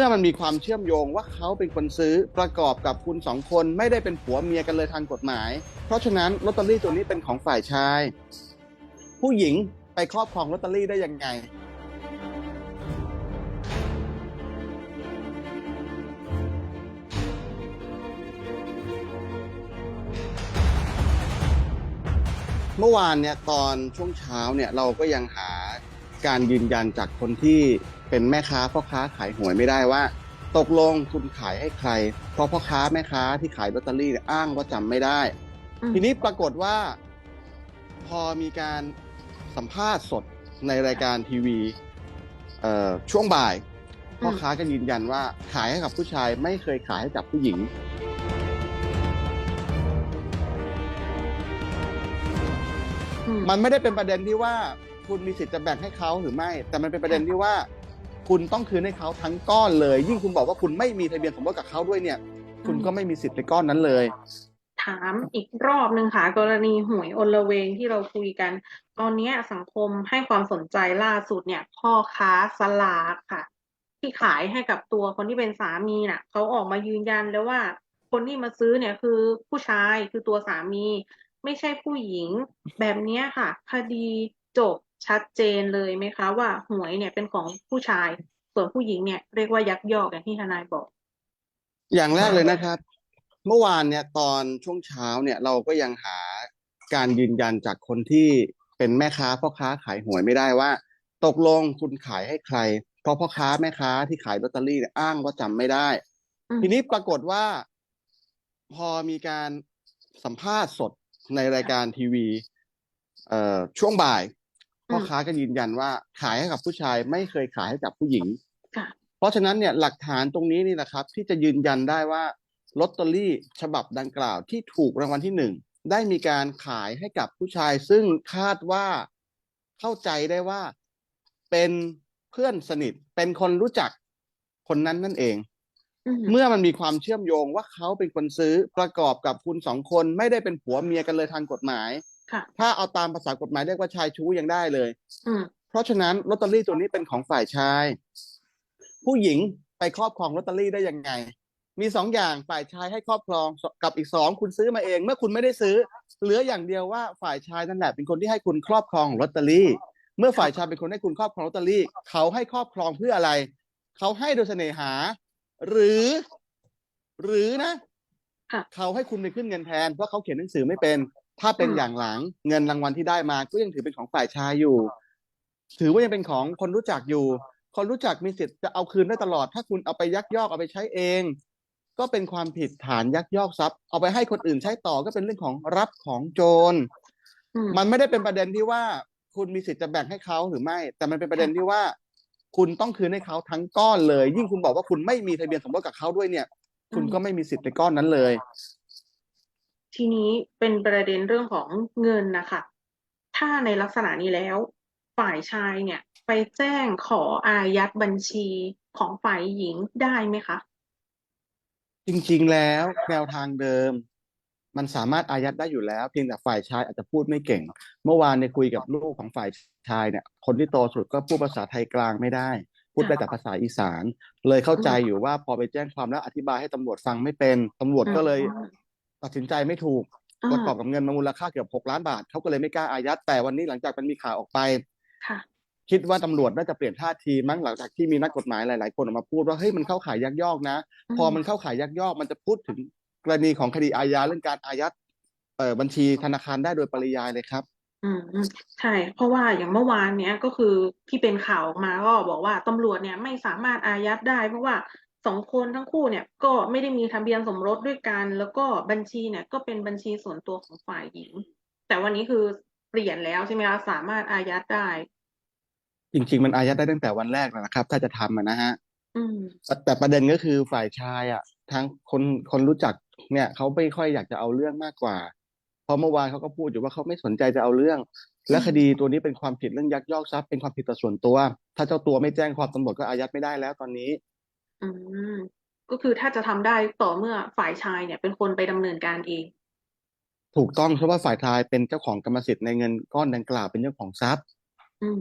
มื่อมันมีความเชื่อมโยงว่าเขาเป็นคนซื้อประกอบกับคุณสองคนไม่ได้เป็นผัวเมียกันเลยทางกฎหมาย เพราะฉะนั้นลอตเตอรี่ตัวนี้เป็นของฝ่ายชาย ผู้หญิงไปครอบครองลอตเตอรี่ได้ยังไงเมื่อวานเนี่ยตอนช่วงเช้าเนี่ยเราก็ยังหาการยืนยันจากคนที่ เป็นแม่ค้าพ่อค้าขายหวยไม่ได้ว่า ตกลงคุณขายให้ใคร เพราะพ่อค้าแม่ค้าที่ขายลอตเตอรี่เนี่ยอ้างว่าจำไม่ได้ อืม ทีนี้ปรากฏว่า พอมีการสัมภาษณ์สดในรายการทีวีเอ่อช่วงบ่าย พ่อค้าก็ยืนยันว่าขายให้กับผู้ชายไม่เคยขายให้กับผู้หญิง อืม มันไม่ได้เป็นประเด็นที่ว่าคุณมีสิทธิ์จะแบ่งให้เขาหรือไม่ แต่มันเป็นประเด็นที่ว่า คุณต้องคืนให้เขาทั้งก้อนเลย ยิ่งคุณบอกว่าคุณไม่มีทะเบียนสมรสกับเขาด้วยเนี่ย คุณก็ไม่มีสิทธิ์ในก้อนนั้นเลย ถามอีกรอบหนึ่งค่ะ กรณีหวยอลเวงที่เราคุยกัน ตอนเนี้ยสังคมให้ความสนใจล่าสุดเนี่ย พ่อค้าสลากค่ะ ที่ขายให้กับตัวคนที่เป็นสามีน่ะเขาออกมายืนยันแล้วว่า คนที่มาซื้อเนี่ยคือผู้ชายคือตัวสามี ไม่ใช่ผู้หญิงแบบเนี้ยค่ะ คดีจบ ชัดเจนเลยไหมคะ ว่าหวยเนี่ยเป็นของผู้ชาย ส่วนผู้หญิงเนี่ยเรียกว่ายักยอกอย่างที่ทนายบอก อย่างแรกเลยนะครับ เมื่อวานเนี่ยตอนช่วงเช้าเนี่ยเราก็ยังหาการยืนยันจากคนที่เป็นแม่ค้าพ่อค้าขายหวยไม่ได้ว่า ตกลงคุณขายให้ใคร เพราะพ่อค้าแม่ค้าที่ขายลอตเตอรี่เนี่ยอ้างว่าจำไม่ได้อืมทีนี้ปรากฏว่า พอมีการสัมภาษณ์สดในรายการทีวีเอ่อช่วงบ่าย พ่อค้าก็ยืนยันว่าขายให้กับผู้ชายไม่เคยขายให้กับผู้หญิงค่ะเพราะฉะนั้นเนี่ยหลักฐานตรงนี้นี่นะครับ ที่จะยืนยันได้ว่าลอตเตอรี่ฉบับดังกล่าวที่ถูกรางวัลที่หนึ่งได้มีการขายให้กับผู้ชาย ซึ่งคาดว่าเข้าใจได้ว่าเป็นเพื่อนสนิท เป็นคนรู้จักคนนั้นนั่นเองอืมเมื่อมันมีความเชื่อมโยงว่าเขาเป็นคนซื้อประกอบกับคุณสองคนไม่ได้เป็นผัวเมียกันเลยทางกฎหมายค่ะ ถ้าเอาตามภาษากฎหมายเรียกว่าชายชู้ยังได้เลยอืมเพราะฉะนั้นลอตเตอรี่ตัวนี้เป็นของฝ่ายชาย ผู้หญิงไปครอบครองลอตเตอรี่ได้ยังไง มีสองอย่างฝ่ายชายให้ครอบครองกับอีกสองคุณซื้อมาเอง เมื่อคุณไม่ได้ซื้อ เหลืออย่างเดียวว่าฝ่ายชายนั่นแหละเป็นคนที่ให้คุณครอบครองลอตเตอรี่ เมื่อฝ่ายชายเป็นคนให้คุณครอบครองลอตเตอรี่ เขาให้ครอบครองเพื่ออะไร เขาให้โดยเสน่หา หรือ หรือนะค่ะเขาให้คุณไปขึ้นเงินแทนเพราะเขาเขียนหนังสือไม่เป็น ถ้าเป็นอืมอย่างหลังเงินรางวัลที่ได้มาก็ยังถือเป็นของฝ่ายชายอยู่ ถือว่ายังเป็นของคนรู้จักอยู่ คนรู้จักมีสิทธิ์จะเอาคืนได้ตลอด ถ้าคุณเอาไปยักยอกเอาไปใช้เอง ก็เป็นความผิดฐานยักยอกทรัพย์ เอาไปให้คนอื่นใช้ต่อก็เป็นเรื่องของรับของโจรอืมมันไม่ได้เป็นประเด็นที่ว่าคุณมีสิทธิ์จะแบ่งให้เขาหรือไม่ แต่มันเป็นประเด็นที่ว่า คุณต้องคืนให้เขาทั้งก้อนเลย ยิ่งคุณบอกว่าคุณไม่มีทะเบียนสมรสกับเขาด้วยเนี่ย คุณก็ไม่มีสิทธิ์ในก้อนนั้นเลย ทีนี้เป็นประเด็นเรื่องของเงินนะคะถ้าในลักษณะนี้แล้ว ฝ่ายชายเนี่ยไปแจ้งขออายัดบัญชีของฝ่ายหญิงได้ไหมคะ จริงๆแล้วแนวทางเดิม มันสามารถอายัดได้อยู่แล้ว เพียงแต่ฝ่ายชายอาจจะพูดไม่เก่ง เมื่อวานเนี่ยคุยกับลูกของฝ่ายชายเนี่ย คนที่โตสุดก็พูดภาษาไทยกลางไม่ได้ พูดได้แต่ภาษาอีสาน เลยเข้าใจอยู่ว่าพอไปแจ้งความแล้วอธิบายให้ตำรวจฟังไม่เป็นตำรวจก็เลย ตัดสินใจไม่ถูกอ่าประกอบกับเงินมูลค่าเกือบหกล้านบาทเขาก็เลยไม่กล้าอายัดแต่วันนี้หลังจากมันมีข่าวออกไปค่ะคิดว่าตำรวจน่าจะเปลี่ยนท่าทีมั้งหลังจากที่มีนักกฎหมายหลาย ๆ คนออกมาพูดว่าเฮ้ยมันเข้าข่ายยักยอกนะอืมพอมันเข้าข่ายยักยอกมันจะพูดถึงกรณีของคดีอาญาเรื่องการอายัดเอ่อบัญชีธนาคารได้โดยปริยายเลยครับอืมอืมใช่ เพราะว่าอย่างเมื่อวานเนี้ยก็คือที่เป็นข่าวออกมาก็บอกว่าตำรวจเนี่ยไม่สามารถอายัดได้ เพราะว่า สองคนทั้งคู่เนี่ยก็ไม่ได้มีทะเบียนสมรสด้วยกัน แล้วก็บัญชีเนี่ยก็เป็นบัญชีส่วนตัวของฝ่ายหญิง แต่วันนี้คือเปลี่ยนแล้วใช่ไหมคะสามารถอายัดได้ จริง ๆ มันอายัดได้ตั้งแต่วันแรกแล้วนะครับ ถ้าจะทำอะนะฮะอืมแต่แต่ประเด็นก็คือฝ่ายชายอะทางคนคนรู้จักเนี่ยเขาไม่ค่อยอยากจะเอาเรื่องมากกว่า เพราะเมื่อวานเขาก็พูดอยู่ว่าเขาไม่สนใจจะเอาเรื่อง และอืมคดีตัวนี้เป็นความผิดเรื่องยักยอกทรัพย์เป็นความผิดต่อส่วนตัว ถ้าเจ้าตัวไม่แจ้งความตำรวจก็อายัดไม่ได้แล้วตอนนี้ อืม ก็คือถ้าจะทำได้ต่อเมื่อฝ่ายชายเนี่ย เป็นคนไปดำเนินการเอง ถูกต้องเพราะว่าฝ่ายชายเป็นเจ้าของกรรมสิทธิ์ในเงินก้อนดังกล่าวเป็นเจ้าของทรัพย์ อืม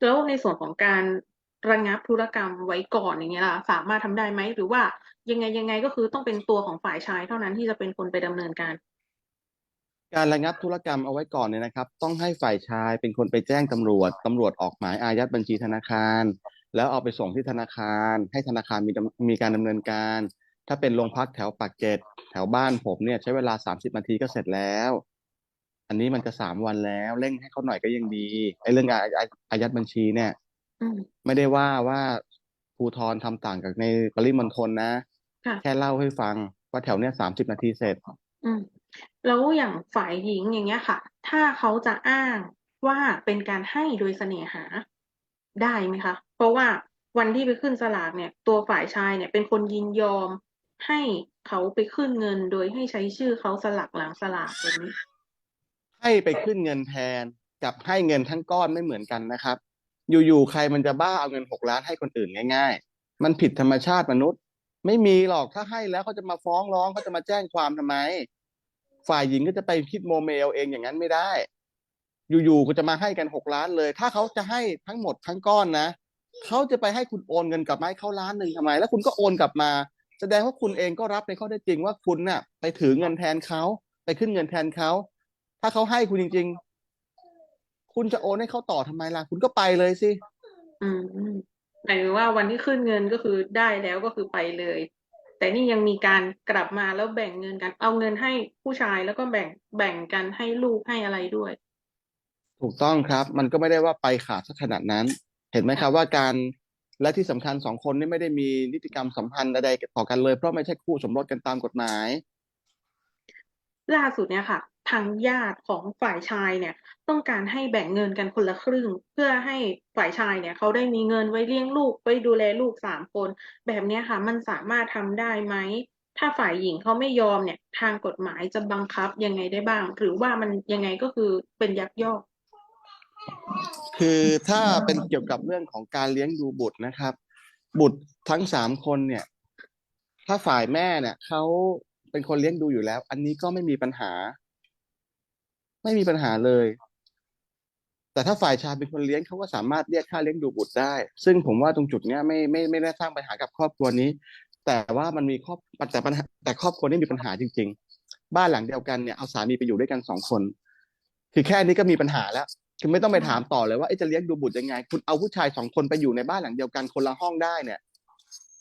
แล้วในส่วนของการระงับธุรกรรมไว้ก่อนอย่างเงี้ยล่ะ สามารถทำได้ไหม หรือว่ายังไงยังไงก็คือต้องเป็นตัวของฝ่ายชายเท่านั้นที่จะเป็นคนไปดำเนินการ การระงับธุรกรรมเอาไว้ก่อนเนี่ยนะครับ ต้องให้ฝ่ายชายเป็นคนไปแจ้งตำรวจตำรวจออกหมายอายัดบัญชีธนาคาร แล้วเอาไปส่งที่ธนาคาร ให้ธนาคารมีดำมีการดำเนินการ ถ้าเป็นโรงพักแถวปากเกร็ดแถวบ้านผมเนี่ยใช้เวลาสามสิบนาทีก็เสร็จแล้ว อันนี้มันจะสามวันแล้วเร่งให้เขาหน่อยก็ยังดีไอ้เรื่องอาอาอายัดบัญชีเนี่ยอืมไม่ได้ว่าว่าภูทรทำต่างกับในปริมณฑลนะค่ะแค่เล่าให้ฟังว่าแถวเนี้ยสามสิบนาทีเสร็จอืมแล้วอย่างฝ่ายหญิงอย่างเงี้ยค่ะ ถ้าเขาจะอ้างว่าเป็นการให้โดยเสน่หาได้ไหมคะ เพราะว่าวันที่ไปขึ้นสลากเนี่ย ตัวฝ่ายชายเนี่ยเป็นคนยินยอมให้เขาไปขึ้นเงินโดยให้ใช้ชื่อเขาสลักหลังสลากแบบนี้ ให้ไปขึ้นเงินแทนกับให้เงินทั้งก้อนไม่เหมือนกันนะครับ อยู่ๆใครมันจะบ้าเอาเงินหกล้านให้คนอื่นง่าย ๆ มันผิดธรรมชาติมนุษย์ ไม่มีหรอกถ้าให้แล้วเขาจะมาฟ้องร้องเขาจะมาแจ้งความทำไม ฝ่ายหญิงก็จะไปคิดโมเมลเองอย่างนั้นไม่ได้ อยู่ๆก็จะมาให้กันหกล้านเลย ถ้าเขาจะให้ทั้งหมดทั้งก้อนนะ เขาจะไปให้คุณโอนเงินกลับมาให้เขาล้านหนึ่งทำไม แล้วคุณก็โอนกลับมา แสดงว่าคุณเองก็รับในข้อเท็จจริงว่าคุณน่ะ ไปถือเงินแทนเขาไปขึ้นเงินแทนเขาถ้าเขาให้คุณจริง ๆ คุณจะโอนให้เขาต่อทำไมล่ะ คุณก็ไปเลยสิอืมหมายถึงว่าวันที่ขึ้นเงินก็คือได้แล้วก็คือไปเลย แต่นี่ยังมีการกลับมาแล้วแบ่งเงินกัน เอาเงินให้ผู้ชายแล้วก็แบ่งแบ่งกันให้ลูกให้อะไรด้วย ถูกต้องครับ มันก็ไม่ได้ว่าไปขาดสักขนาดนั้น เห็นไหมครับว่าการและที่สำคัญสองคนนี่ไม่ได้มีนิติกรรมสัมพันธ์ใดๆต่อกันเลย เพราะไม่ใช่คู่สมรสกันตามกฎหมาย ล่าสุดเนี่ยค่ะ ทางญาติของฝ่ายชายเนี่ย ต้องการให้แบ่งเงินกันคนละครึ่ง เพื่อให้ฝ่ายชายเนี่ยเขาได้มีเงินไว้เลี้ยงลูกไว้ดูแลลูกสามคน แบบเนี้ยค่ะ มันสามารถทำได้ไหมถ้าฝ่ายหญิงเขาไม่ยอมเนี่ย ทางกฎหมายจะบังคับยังไงได้บ้าง หรือว่ามันยังไงก็คือเป็นยักยอก คือถ้าเป็นเกี่ยวกับเรื่องของการเลี้ยงดูบุตรนะครับ บุตรทั้งสามคนเนี่ย ถ้าฝ่ายแม่เนี่ยเขาเป็นคนเลี้ยงดูอยู่แล้ว อันนี้ก็ไม่มีปัญหา ไม่มีปัญหาเลย แต่ถ้าฝ่ายชายเป็นคนเลี้ยงเขาก็สามารถเรียกค่าเลี้ยงดูบุตรได้ ซึ่งผมว่าตรงจุดเนี้ยไม่ไม่ไม่ได้สร้างปัญหากับครอบครัวนี้ แต่ว่ามันมีครอบแต่ปัญหาแต่ครอบครัวนี้มีปัญหาจริง ๆ บ้านหลังเดียวกันเนี่ยเอาสามีไปอยู่ด้วยกันสองคน คือแค่นี้ก็มีปัญหาแล้ว คือไม่ต้องไปถามต่อเลยว่าจะเลี้ยงดูบุตรยังไง คุณเอาผู้ชายสองคนไปอยู่ในบ้านหลังเดียวกันคนละห้องได้เนี่ย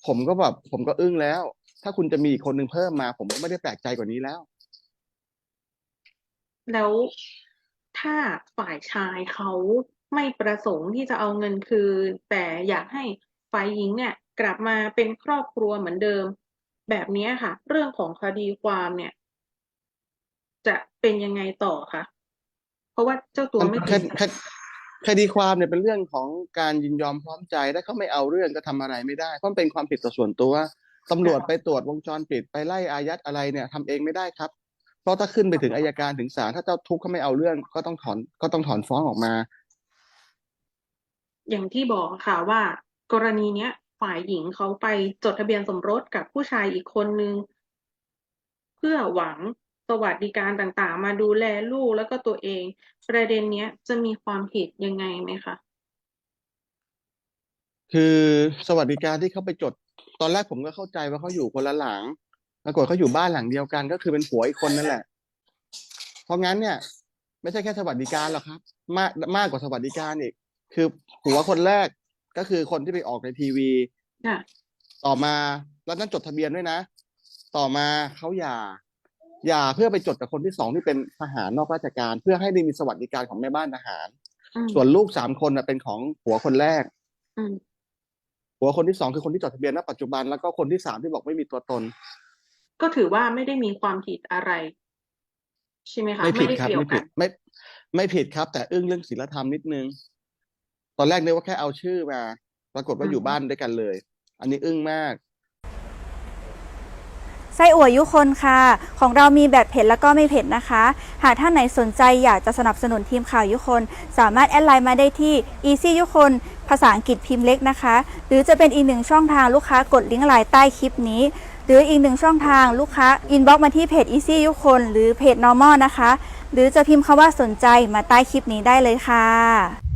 ผมก็แบบผมก็อึ้งแล้ว ถ้าคุณจะมีอีกคนหนึ่งเพิ่มมา ผมก็ไม่ได้แปลกใจกว่านี้แล้ว แล้วถ้าฝ่ายชายเขาไม่ประสงค์ที่จะเอาเงินคืนแต่อยากให้ฝ่ายหญิงเนี่ย กลับมาเป็นครอบครัวเหมือนเดิม แบบนี้ค่ะ เรื่องของคดีความเนี่ย จะเป็นยังไงต่อคะ เพราะว่าเจ้าตัวมันไม่คติดดีคดีคดีความเนี่ยเป็นเรื่องของการยินยอมพร้อมใจถ้าเขาไม่เอาเรื่องก็ทำอะไรไม่ได้เพราะมันเป็นความผิดต่อส่วนตัวตำรวจไปตรวจวงจรปิดไปไล่อายัดอะไรเนี่ยทำเองไม่ได้ครับ เพราะถ้าขึ้นไปถึงอายการถึงศาลถ้าเจ้าทุกข์เขาไม่เอาเรื่องก็ต้องถอนก็ต้องถอนฟ้องออกมา อย่างที่บอกค่ะว่า กรณีเนี้ยฝ่ายหญิงเขาไปจดทะเบียนสมรสกับผู้ชายอีกคนนึง เพื่อหวัง สวัสดิการต่างๆ มาดูแลลูกแล้วก็ตัวเอง ประเด็นเนี้ยจะมีความผิดยังไงไหมคะ คือสวัสดิการที่เขาไปจด ตอนแรกผมก็เข้าใจว่าเขาอยู่คนละหลังปรากฏเขาอยู่บ้านหลังเดียวกัน ก็คือเป็นผัวอีกคนนั่นแหละ เพราะงั้นเนี่ย ไม่ใช่แค่สวัสดิการหรอกครับ มากมากกว่าสวัสดิการอีก คือผัวคนแรกก็คือคนที่ไปออกในทีวีค่ะต่อมาแล้วนั่นจดทะเบียนด้วยนะ ต่อมาเขาหย่า หย่าเพื่อไปจดกับคนที่สองที่เป็นทหารนอกราชการ เพื่อให้ได้มีสวัสดิการของแม่บ้านทหารอืมส่วนลูกสามคนน่ะเป็นของผัวคนแรกอืมผัวคนที่สองคือคนที่จดทะเบียนณปัจจุบันแล้วก็คนที่สามที่บอกไม่มีตัวตน ก็ถือว่าไม่ได้มีความผิดอะไร ใช่ไหมคะไม่ผิดได้ครับเกี่ยวไม่กัผิดนไม่ ไม่ผิดครับ แต่อึ้งเรื่องศีลธรรมนิดนึง ตอนแรกนึกว่าแค่เอาชื่อมา ปรากฏว่าอยู่บ้านด้วยกันเลย อันนี้อึ้งมาก ไส้อั่วยุคนค่ะ ของเรามีแบบเผ็ดแล้วก็ไม่เผ็ดนะคะ หากท่านไหนสนใจอยากจะสนับสนุนทีมข่าวยุคน สามารถแอดไลน์มาได้ที่ easy ยุคนภาษาอังกฤษพิมพ์เล็กนะคะ หรือจะเป็นอีกหนึ่งช่องทางลูกค้ากดลิงก์ไลน์ใต้คลิปนี้ หรืออีกหนึ่งช่องทางลูกค้าอินบ็อกมาที่เพจ easy ยุคนหรือเพจ normal นะคะ หรือจะพิมพ์คำว่าสนใจมาใต้คลิปนี้ได้เลยค่ะ